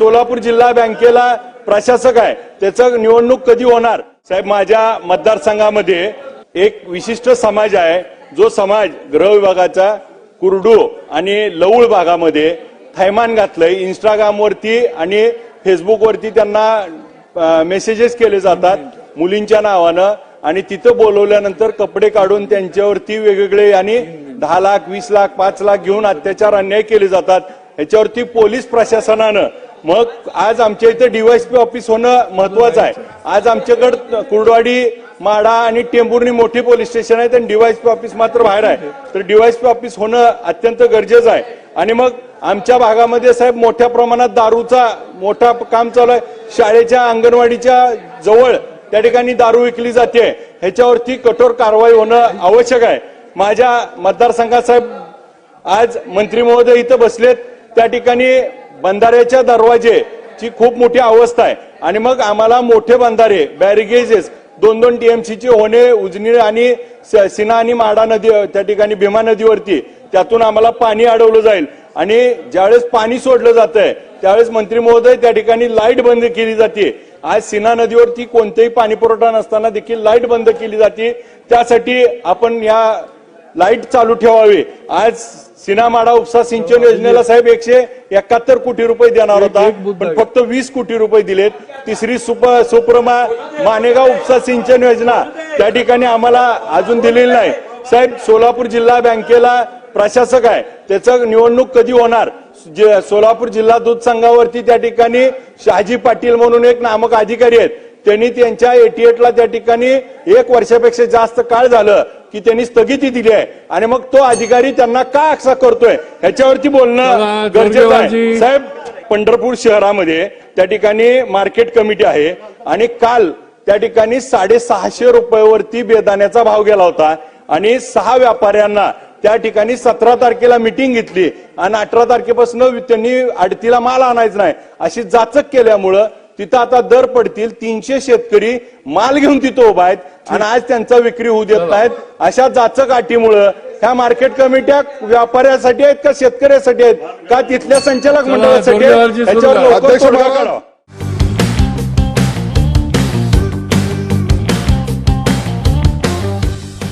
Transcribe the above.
सोलापूर जिल्हा बँकेला प्रशासक आहे. त्याचं निवडणूक कधी होणार? साहेब माझ्या मतदारसंघामध्ये एक विशिष्ट समाज आहे. जो समाज गृह विभागाचा कुर्डू आणि लवूळ भागामध्ये थैमान घातलंय. इंस्टाग्रामवरती आणि फेसबुकवरती त्यांना मेसेजेस केले जातात मुलींच्या नावानं. आणि तिथं बोलवल्यानंतर कपडे काढून त्यांच्यावरती वेगवेगळे आणि दहा लाख वीस लाख पाच लाख घेऊन अत्याचार अन्याय केले जातात. याच्यावरती पोलीस प्रशासनानं मग आज आमच्या इथे डीवायसपी ऑफिस होणं महत्वाचं आहे. आज आमच्याकडं कुर्डवाडी माडा आणि टेंभुर्णी मोठी पोलीस स्टेशन आहेत आणि डीवायसपी ऑफिस मात्र बाहेर आहे. तर डीवायसपी ऑफिस होणं अत्यंत गरजेचं आहे. आणि मग आमच्या भागामध्ये साहेब मोठ्या प्रमाणात दारूचा मोठा काम चालू आहे. शाळेच्या अंगणवाडीच्या जवळ त्या ठिकाणी दारू विकली जाते. ह्याच्यावरती कठोर कारवाई होणं आवश्यक आहे. माझ्या मतदारसंघात साहेब आज मंत्री महोदय इथं बसलेत. त्या ठिकाणी बंधाऱ्याच्या दरवाजेची खूप मोठी अवस्था आहे. आणि मग आम्हाला मोठे बंधारे बॅरिगेजेस दोन दोन टीएमसीचे होणे उजनी आणि स- सिना आणि माडा नदी त्या ठिकाणी भीमा नदीवरती त्यातून आम्हाला पाणी अडवलं जाईल. आणि ज्यावेळेस पाणी सोडलं जात आहे त्यावेळेस मंत्री महोदय त्या ठिकाणी लाइट बंद केली जाते. आज सिना नदीवरती कोणतेही पाणी पुरवठा नसताना देखील लाइट बंद केली जाते. त्यासाठी आपण या लाइट चालू ठेवावी. आज सिनामाडा उपसा सिंचन योजनेला साहेब एकशे एकाहत्तर कोटी रुपये देणार होता. पण फक्त वीस कोटी रुपये दिलेत. तिसरी सुप सुप्रमा मानेगाव उपसा सिंचन योजना त्या ठिकाणी आम्हाला अजून दिलेली नाही. साहेब सोलापूर जिल्हा बँकेला प्रशासक आहे. त्याचं निवडणूक कधी होणार? जे- सोलापूर जिल्हा दूध संघावरती त्या ठिकाणी शहाजी पाटील म्हणून एक नामक अधिकारी आहेत. त्यांनी त्यांच्या एटीएटला त्या ठिकाणी एक वर्षापेक्षा जास्त काळ झालं की त्यांनी स्थगिती दिली आहे. आणि मग तो अधिकारी त्यांना का असा करतोय? ह्याच्यावरती बोलणं गरजेचं आहे. साहेब पंढरपूर शहरामध्ये त्या ठिकाणी मार्केट कमिटी आहे आणि काल त्या ठिकाणी साडेसहाशे रुपयावरती बेदाण्याचा भाव गेला होता आणि सहा व्यापाऱ्यांना त्या ठिकाणी सतरा तारखेला मिटिंग घेतली आणि अठरा तारखेपासून त्यांनी आडतीला माल आणायचा नाही अशी जाचक केल्यामुळं तिथं आता दर पडतील तीनशे शेतकरी माल घेऊन तिथं उभा आहेत आणि आज त्यांचा विक्री होऊ देत नाहीत अशा जाचक अटीमुळं ह्या मार्केट कमिट्या व्यापाऱ्यासाठी आहेत का शेतकऱ्यासाठी आहेत का तिथल्या संचालक मंडळासाठी आहेत? लवकर तोडगा. काढावा.